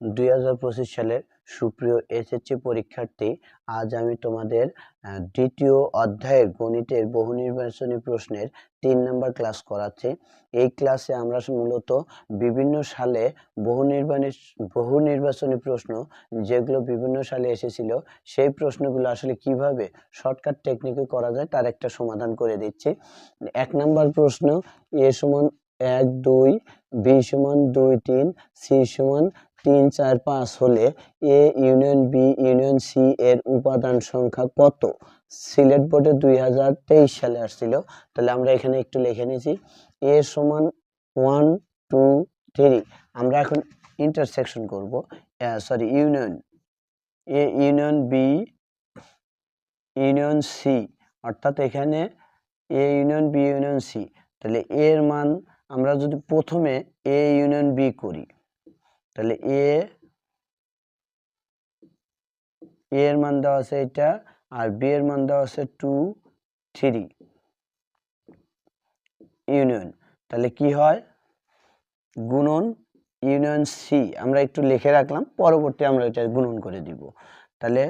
দুই হাজার পঁচিশ সালের সুপ্রিয় এসএসসি পরীক্ষার্থী, আজ আমি তোমাদের দ্বিতীয় অধ্যায়ের গণিতের বহু নির্বাচনী প্রশ্নের তিন নম্বর ক্লাস করাচ্ছি। এই ক্লাসে আমরা মূলত বিভিন্ন সালে বহু নির্বাচনী বহু নির্বাচনী প্রশ্ন, যেগুলো বিভিন্ন সালে এসেছিল, সেই প্রশ্নগুলো আসলে কীভাবে শর্টকাট টেকনিকে করা যায় তার একটা সমাধান করে দিচ্ছি। এক নম্বর প্রশ্ন, এ সমান এক, দুই, বি সমান দুই, তিন, সি সমান তিন, চার, পাঁচ হলে A union B union C এর উপাদান সংখ্যা কত? সিলেট বোর্ডে দুই হাজার তেইশ সালে আসছিল। তাহলে আমরা এখানে একটু লিখে নিয়েছি। এ সমান ওয়ান টু থ্রি আমরা এখন ইন্টারসেকশন করব। Sorry union. A union B union C অর্থাৎ এখানে A union B union C তাহলে এর মান আমরা যদি প্রথমে এ ইউনিয়ন বি করি তাহলে এ এর মান দেওয়া আছে এটা, আর বি এর মান দেওয়া আছে টু থ্রি ইউনিয়ন তাহলে কি হয়? গুণন ইউনিয়ন সি আমরা একটু লিখে রাখলাম, পরবর্তী আমরা এটা গুণন করে দিব। তাহলে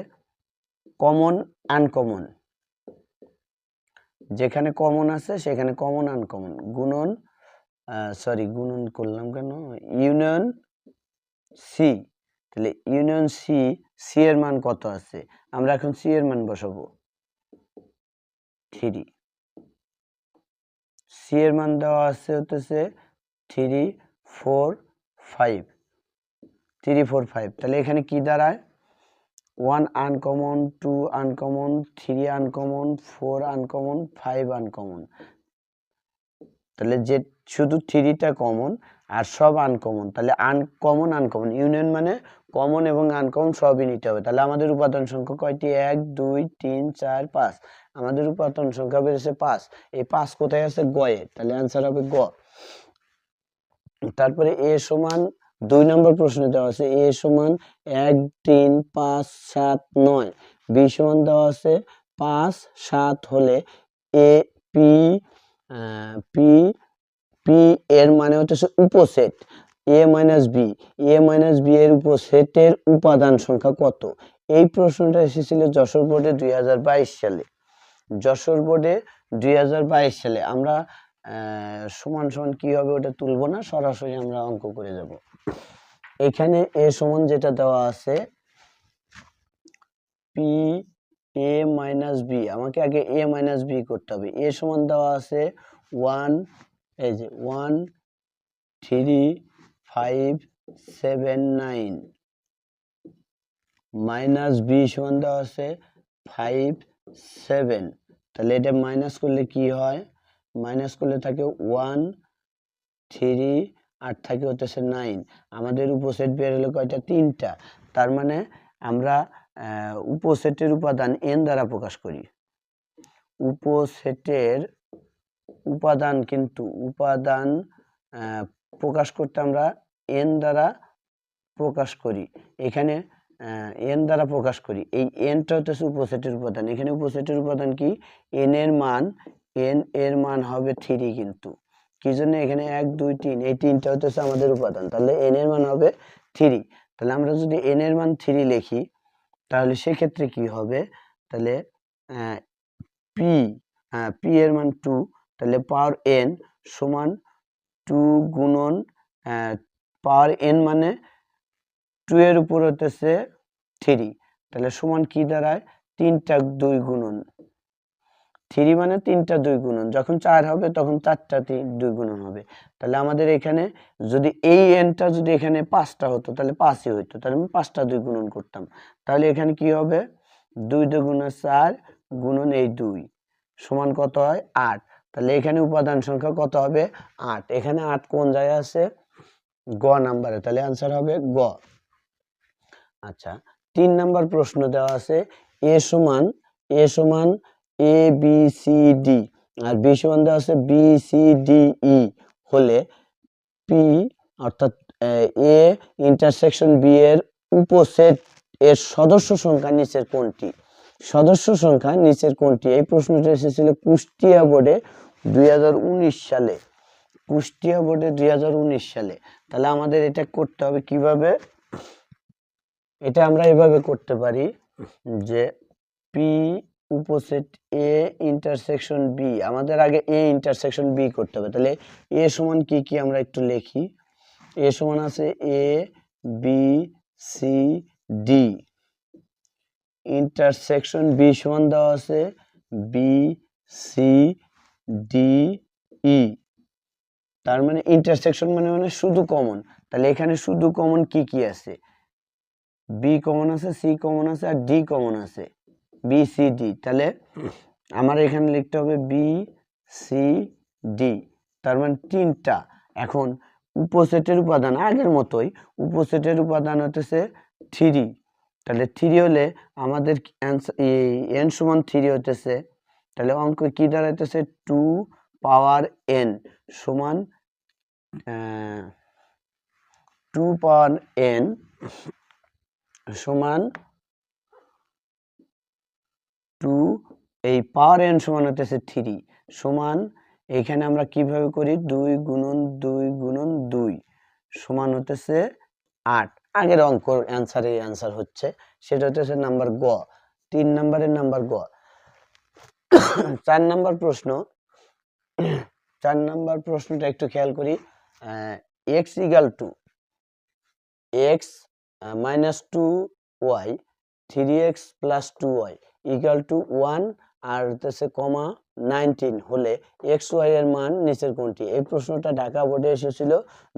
কমন আনকমন যেখানে কমন আছে, সেখানে কমন আনকমন গুণন সরি গুণন করলাম কেন? ইউনিয়ন সি তাহলে ইউনিয়ন সি সি এর মান কত আছে? আমরা এখন সি এর মান বসাবো। থ্রি সি এর মান দেওয়া আছে হতেছে three four five three four five তাহলে এখানে কি দাঁড়ায়? One uncommon two uncommon three uncommon four uncommon five uncommon তাহলে যে, শুধু থ্রিটা কমন আর সব আনকমন তাহলে আনকমন আনকমন ইউনিয়ন মানে কমন এবং আনকমন সবই নিতে হবে। তাহলে আমাদের উপাদান সংখ্যা কয়টি? এক, দুই, তিন, চার, পাঁচ। আমাদের উপাদান সংখ্যা বেড়েছে পাঁচ। এই পাঁচ কোথায় আছে? গয়ে। তাহলে অ্যান্সার হবে গ। তারপরে এ সমান দুই নম্বর প্রশ্ন দেওয়া আছে। এ সমান এক, তিন, পাঁচ, সাত, নয়। বি সমান দেওয়া আছে পাঁচ, সাত হলে এ, পি পি পি এর মানে হচ্ছে উপসেট। A minus B A minus B এর উপসেটের উপাদান সংখ্যা কত? এই প্রশ্নটা এসেছিল যশোর বোর্ডে দুই হাজার বাইশ সালে। যশোর বোর্ডে দুই হাজার বাইশ সালে। আমরা সমান সমান কি হবে ওটা তুলব না, সরাসরি আমরা অঙ্ক করে যাব। এখানে এ সমান যেটা দেওয়া আছে পি এ মাইনাস বি আমাকে আগে এ মাইনাস বি করতে হবে। এ সমান দেওয়া আছে ওয়ান এই যে one three five seven nine minus B সমান দেওয়া আছে ফাইভ সেভেন তাহলে এটা মাইনাস করলে কি হয়? মাইনাস করলে থাকে ওয়ান থ্রি আর থাকে হতেছে নাইন আমাদের উপসেট বের হলো কয়টা? তিনটা। তার মানে আমরা উপসেটের উপাদান এন দ্বারা প্রকাশ করি। উপসেটের উপাদান কিন্তু উপাদান প্রকাশ করতে আমরা এন দ্বারা প্রকাশ করি। এখানে এন দ্বারা প্রকাশ করি। এই এনটা হচ্ছে উপসেটের উপাদান। এখানে উপসেটের উপাদান কি? এন এর মান এন এর মান হবে থ্রি কিন্তু। কি জন্য এখানে এক, দুই, তিন? এই তিনটা হচ্ছে আমাদের উপাদান। তাহলে এন এর মান হবে থ্রি তাহলে আমরা যদি এন এর মান থ্রি লিখি, তাহলে সেক্ষেত্রে কি হবে? তাহলে পি পি এর মান টু তাহলে পাওয়ার এন সমান টু গুণন পাওয়ার এন মানে টু এর উপর হতেছে থ্রি তাহলে সমান কি দাঁড়ায়? তিনটা দুই গুণন। থ্রি মানে তিনটা দুই গুণন। যখন চার হবে তখন চারটা দুই গুণন হবে। তাহলে আমাদের এখানে যদি এই এনটা যদি এখানে পাঁচটা হতো, তাহলে পাঁচই হতো তাহলে আমি পাঁচটা দুই গুণন করতাম। তাহলে এখানে কি হবে? দুই দুগুণে চার গুণন এই দুই। সমান কত হয়? আট। তাহলে এখানে উপাদান সংখ্যা কত হবে? আট। এখানে আট কোন জায়গায় আছে? গ নাম্বারে। তাহলে আনসার হবে গ। আচ্ছা তিন নাম্বার প্রশ্ন দেওয়া আছে, এ সমান এ সমান এ, বি, সি, ডি। আর বি সমান দেওয়া আছে বি, সি, ডি, ই। হলে পি অর্থাৎ, এ ইন্টারসেকশন বি এর উপসেট এর সদস্য সংখ্যা নিচের কোনটি? সদস্য সংখ্যা নিচের কোনটি? এই প্রশ্নটা এসেছিল কুষ্টিয়া বোর্ডে দুই হাজার উনিশ সালে, কুষ্টিয়া বোর্ডে দুই হাজার উনিশ সালে। তাহলে আমাদের এটা করতে হবে কীভাবে? এটা আমরা এভাবে করতে পারি যে পি উপসেট এ ইন্টারসেকশন বি আমাদের আগে এ ইন্টারসেকশন বি করতে হবে। তাহলে এ সমান কি কি আমরা একটু লিখি। এ সমান আছে A B C D intersection B সমান দেওয়া আছে বি সি ডি ই তার মানে ইন্টারসেকশন মানে মানে শুধু কমন তাহলে এখানে শুধু কমন কি কি আছে? বি কমন আছে সি কমন আছে, আর ডি কমন আছে। বি সি ডি তাহলে আমার এখানে লিখতে হবে বি সি ডি তার মানে তিনটা। এখন উপসেটের উপাদান আগের মতোই, উপসেটের উপাদান হতেছে থ্রি তাহলে থ্রি হলে আমাদের এন সমান থ্রি হতেছে তাহলে অঙ্ক কি দাঁড়াইতেছে? টু পাওয়ার এন সমান টু পাওয়ার এন সমান টু এই পাওয়ার এন সমান হতেছে থ্রি সমান, এখানে আমরা কীভাবে করি? দুই গুণন দুই গুণন দুই সমান হতেছে আট। আগের অঙ্ক অ্যান্সারে অ্যান্সার হচ্ছে, সেটা হতেছে নাম্বার গ। তিন নাম্বারের নাম্বার গ। চার নাম্বার প্রশ্ন, চার নাম্বার প্রশ্নটা একটু খেয়াল করি X equal two X minus two Y three X plus two Y equal two one আর হতেছে কমা নাইনটিন হলে এক্স ওয়াই এর মান নিচের কোনটি? এই প্রশ্নটা ঢাকা বোর্ডে এসেছিল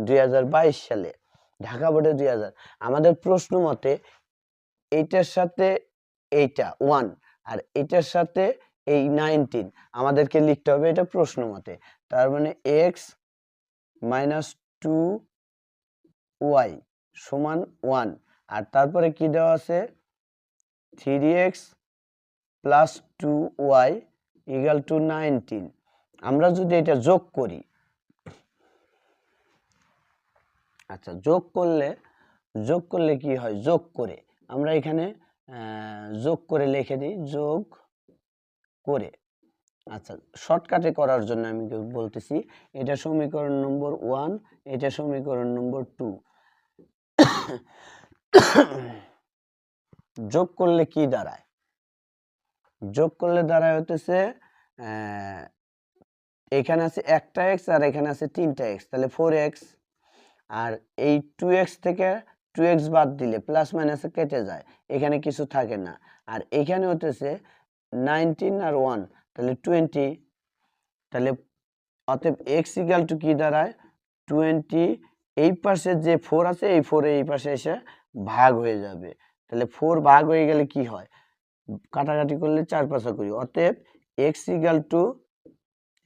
দুই হাজার বাইশ সালে। ঢাকা বোর্ডে দুই হাজার। আমাদের প্রশ্ন মতে এইটার সাথে এইটা ওয়ান আর এটার সাথে এই নাইনটিন, আমাদেরকে লিখতে হবে এটা প্রশ্ন মতে। তার মানে এক্স মাইনাস টু ওয়াই সমান ওয়ান আর তারপরে কি দেওয়া আছে? Three X plus two Y equal two nineteen আমরা যদি এটা যোগ করি আচ্ছা যোগ করলে যোগ করলে কি হয়? যোগ করে। আমরা এখানে যোগ করে লিখে দিই যোগ করে। আচ্ছা শর্টকাটে করার জন্য আমি বলতেছি, এটা সমীকরণ নম্বর ওয়ান এটা সমীকরণ নম্বর টু যোগ করলে কি দাঁড়ায়? যোগ করলে দাঁড়ায় হতেছে এখানে আছে একটা এক্স আর এখানে আছে তিনটা এক্স তাহলে ফোর এক্স আর এই টু এক্স থেকে টু এক্স বাদ দিলে প্লাস মাইনাসে কেটে যায়, এখানে কিছু থাকে না। আর এখানে হতেছে নাইনটিন আর ওয়ান, তাহলে টোয়েন্টি তাহলে অতএব এক্স ইকাল টু কি দাঁড়ায়? টোয়েন্টি এই পাশে যে ফোর আছে, এই ফোরে এই পাশে এসে ভাগ হয়ে যাবে। তাহলে ফোর ভাগ হয়ে গেলে কি হয়? কাটাকাটি করলে চার পাশা করি অতএব এক্স ইকাল টু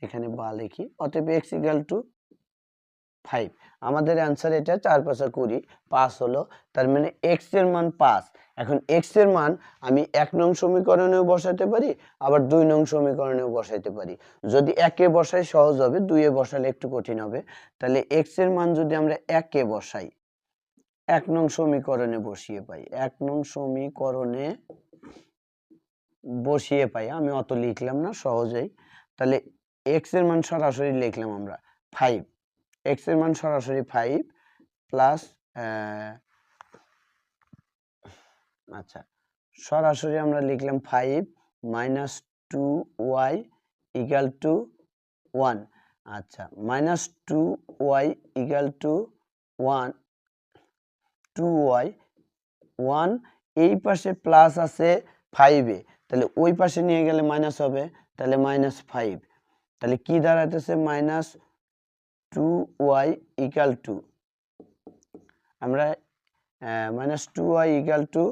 এখানে বা লিখি, অতএব এক্স ইকাল টু ফাইভ আমাদের অ্যান্সার এটা চার পাশা কুড়ি, পাঁচ হলো, তার মানে এক্সের মান পাঁচ। এখন এক্সের মান আমি এক নং সমীকরণেও বসাতে পারি, আবার দুই নং সমীকরণেও বসাইতে পারি। যদি একে বসাই সহজ হবে, দুইয়ে বসালে একটু কঠিন হবে। তাহলে এক্সের মান যদি আমরা একে বসাই, এক নং সমীকরণে বসিয়ে পাই, এক নং সমীকরণে বসিয়ে পাই, আমি অত লিখলাম না, সহজেই। তাহলে এক্সের মান সরাসরি লিখলাম আমরা ফাইভ এক্সের মান সরাসরি ফাইভ প্লাস আচ্ছা সরাসরি আমরা লিখলাম five minus two Y equal two one আচ্ছা minus two Y equal two one two Y one এই পাশে প্লাস আছে ফাইভে তাহলে ওই পাশে নিয়ে গেলে মাইনাস হবে, তাহলে মাইনাস ফাইভ তাহলে কি দাঁড়াতেছে minus two Y equal two আমরা minus two Y equal two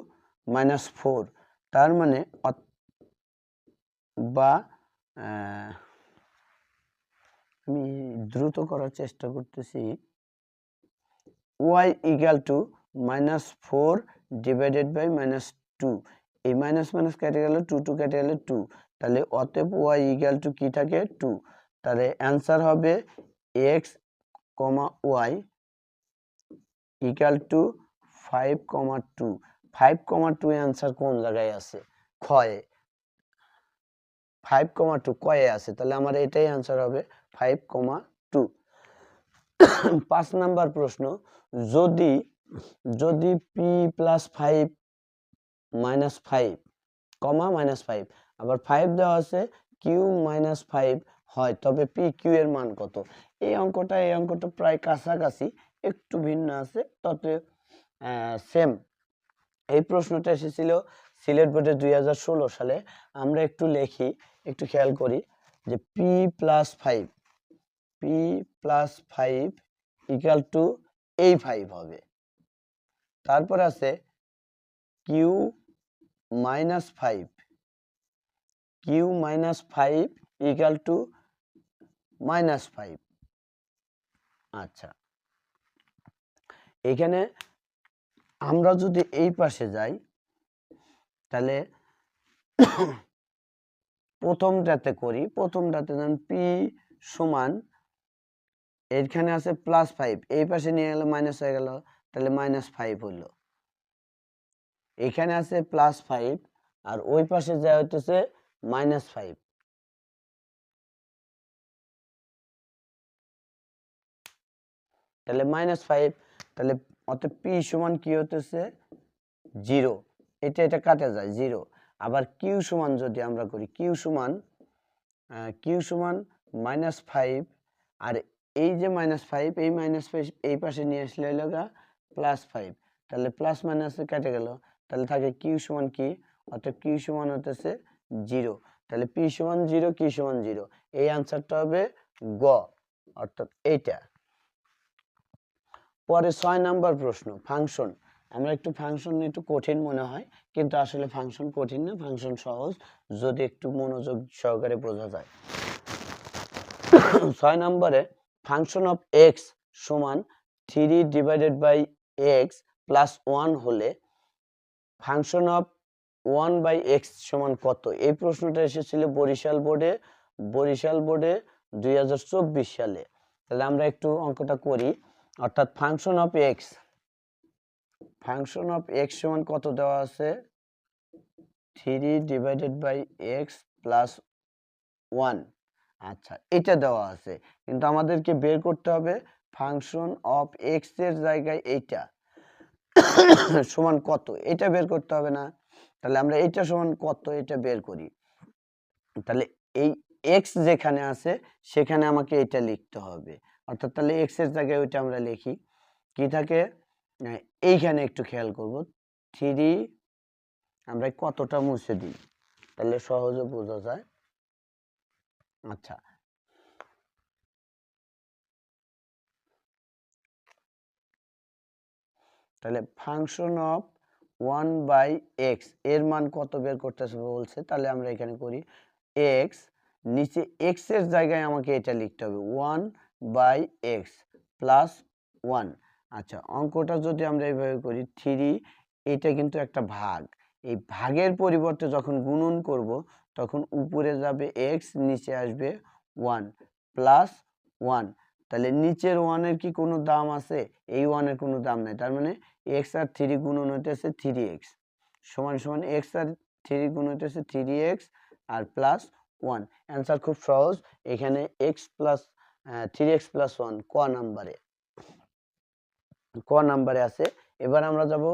minus four তার মানে বা আমি দ্রুত করার চেষ্টা করতেছি Y equal two minus four divided by minus two এই মাইনাস মাইনাস কেটে গেলে টু টু কেটে গেলে টু তাহলে অতএব ওয়াই ইকাল টু কি থাকে? টু তাহলে অ্যান্সার হবে X comma Y equal two five comma two five comma two answer কোন জায়গায় আছে? ক্ষয়ে। ফাইভ কমা টু কয়ে আছে, তাহলে আমার এটাই অ্যান্সার হবে ফাইভ কমা টু পাঁচ নাম্বার প্রশ্ন, যদি যদি P plus five minus five comma minus five আবার ফাইভ দেওয়া আছে কিউ মাইনাস ফাইভ হয়, তবে পি কিউ এর মান কত? এই অঙ্কটা এই অঙ্কটা প্রায় কাছাকাছি, একটু ভিন্ন আছে, তবে সেম এই প্রশ্নটা এসেছিল সিলেট বোর্ডে দুই হাজার ষোলো সালে। আমরা একটু লেখি, একটু খেয়াল করি যে P plus five P plus five equal two এই ফাইভ হবে। তারপর আছে Q minus five Q minus five equal two minus five আচ্ছা। এখানে আমরা যদি এই পাশে যাই, তাহলে প্রথমটাতে করি, প্রথমটাতে যেমন পি সমান, এখানে আছে প্লাস ফাইভ এই পাশে নিয়ে গেলে মাইনাস হয়ে গেল, তাহলে মাইনাস ফাইভ হলো। এখানে আছে প্লাস ফাইভ আর ওই পাশে যা হইতেছে মাইনাস ফাইভ তাহলে মাইনাস ফাইভ তাহলে অত পি সমান কি হতেছে জিরো এটা এটা কাটা যায় জিরো আবার কিউ সমান যদি আমরা করি কিউ সমান কিউ সমান মাইনাস ফাইভ আর এই যে মাইনাস ফাইভ এই মাইনাস ফাইভ এই পাশে নিয়ে আসলে হলো গা প্লাস ফাইভ তাহলে প্লাস মাইনাসে কেটে গেল। তাহলে থাকে কিউ সমান কি? অর্থাৎ কিউ সমান হতেছে জিরো তাহলে পি সমান জিরো কিউ সমান জিরো এই আনসারটা হবে গ। অর্থাৎ এইটা। পরে ছয় নাম্বার প্রশ্ন ফাংশন আমরা একটু ফাংশন একটু কঠিন মনে হয়, কিন্তু আসলে ফাংশন কঠিন না ফাংশন সহজ, যদি একটু মনোযোগ সহকারে বোঝা যায়। ছয় নম্বরে ফাংশন অফ এক্স সমান three divided by X plus one হলে function of one by X সমান কত? এই প্রশ্নটা এসেছিল বরিশাল বোর্ডে বরিশাল বোর্ডে দুই হাজার চব্বিশ সালে। তাহলে আমরা একটু অঙ্কটা করি। অর্থাৎ function of X function of X সমান কত দেওয়া আছে? Three divided by X plus one আচ্ছা এটা দেওয়া আছে। কিন্তু আমাদেরকে বের করতে হবে ফাংশন অফ এক্সের জায়গায় এইটা। সমান কত? এটা বের করতে হবে না। তাহলে আমরা এটা সমান কত? এটা বের করি। তাহলে এই এক্স যেখানে আছে, সেখানে আমাকে এটা লিখতে হবে। অর্থাৎ তাহলে এক্সের জায়গায় ওইটা আমরা লিখি। কি থাকে? এইখানে একটু খেয়াল করব। থ্রি আমরা কতটা মুছে দিই? তাহলে সহজে বোঝা যায়। আচ্ছা। তাহলে ফাংশন অফ ওয়ান বাই এক্সের মান কত বের করতেছে বলছে? তাহলে আমরা এখানে করি এক্স নিচে এক্সের জায়গায় আমাকে এটা লিখতে হবে। One by X plus one. আচ্ছা অঙ্কটা যদি আমরা এইভাবে করি, থ্রি, এটা কিন্তু একটা ভাগ। এই ভাগের পরিবর্তে যখন গুণন করব, তখন উপরে যাবে এক্স, নিচে আসবে ওয়ান প্লাস ওয়ান। তাহলে নিচের ওয়ানের কি কোনো দাম আছে? এই ওয়ানের কোনো দাম নাই। তার মানে এক্স আর থ্রি গুণন হইতেছে থ্রি এক্স। সমান সমান এক্স আর থ্রি গুণ হইতেছে থ্রি এক্স আর প্লাস ওয়ান। অ্যান্সার খুব সহজ। এখানে X plus three X plus one ক নাম্বারে। ক নাম্বারে আছে। এবার আমরা যাব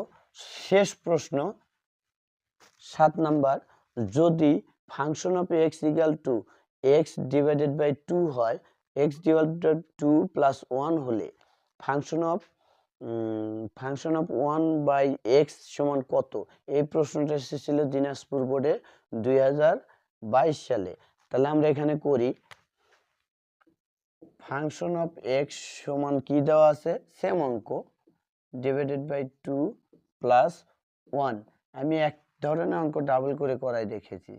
শেষ প্রশ্ন। সাত নাম্বার, যদি function of X equal two X divided by two হয় X divided two plus one হলে function of function of one by X সমান কত? এই প্রশ্নটা এসেছিল দিনাজপুর বোর্ডে দুই হাজার বাইশ সালে। তাহলে আমরা এখানে করি ফাংশন অফ এক্স সমান কি দেওয়া আছে? সেম অঙ্ক divided by two plus one আমি এক ধরনের অঙ্ক ডাবল করে করাই দেখেছি।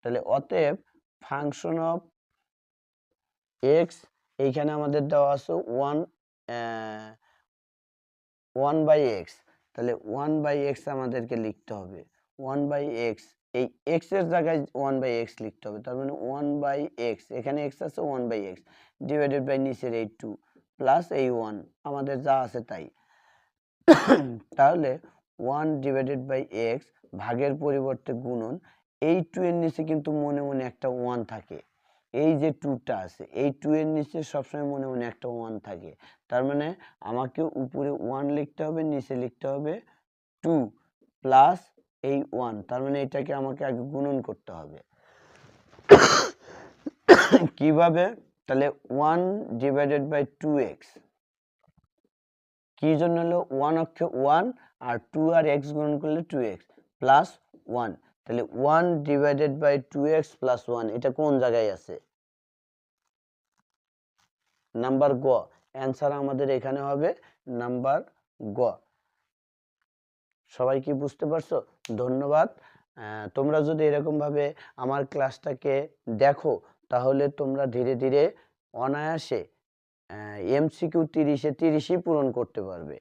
তাহলে অতএব ফাংশন অফ এক্স এইখানে আমাদের দেওয়া আছে ওয়ান ওয়ান বাই এক্স তাহলে ওয়ান বাই এক্স আমাদেরকে লিখতে হবে। ওয়ান বাই এক্স এই এক্সের জায়গায় ওয়ান বাই এক্স লিখতে হবে। তার মানে ওয়ান বাই এক্স এখানে এক্স আছে one by X divided by নিচের এই টু প্লাস এই ওয়ান আমাদের যা আছে তাই। তাহলে ওয়ান ডিভাইডেড বাই এক্স ভাগের পরিবর্তে গুণন, এই টু এর নিচে কিন্তু মনে মনে একটা ওয়ান থাকে। এই যে টুটা আছে, এই টু এর নিচে সবসময় মনে মনে একটা ওয়ান থাকে। তার মানে আমাকে উপরে ওয়ান লিখতে হবে, নিচে লিখতে হবে টু প্লাস এই ওয়ান তার মানে এটাকে আমাকে আগে গুণন করতে হবে। কীভাবে? তাহলে one divided by two X কি জন্য হলো? ওয়ান অক্ষে ওয়ান আর টু আর এক্স গুণন করলে টু এক্স প্লাস ওয়ান তাহলে one divided by two X plus one এটা কোন জায়গায় আছে? নাম্বার গ। অ্যান্সার আমাদের এখানে হবে নাম্বার গ। সবাই কি বুঝতে পারছ? ধন্যবাদ। তোমরা যদি এরকমভাবে আমার ক্লাসটাকে দেখো তাহলে তোমরা ধীরে ধীরে অনায়াসে এমসিকিউ তিরিশে তিরিশই পূরণ করতে পারবে।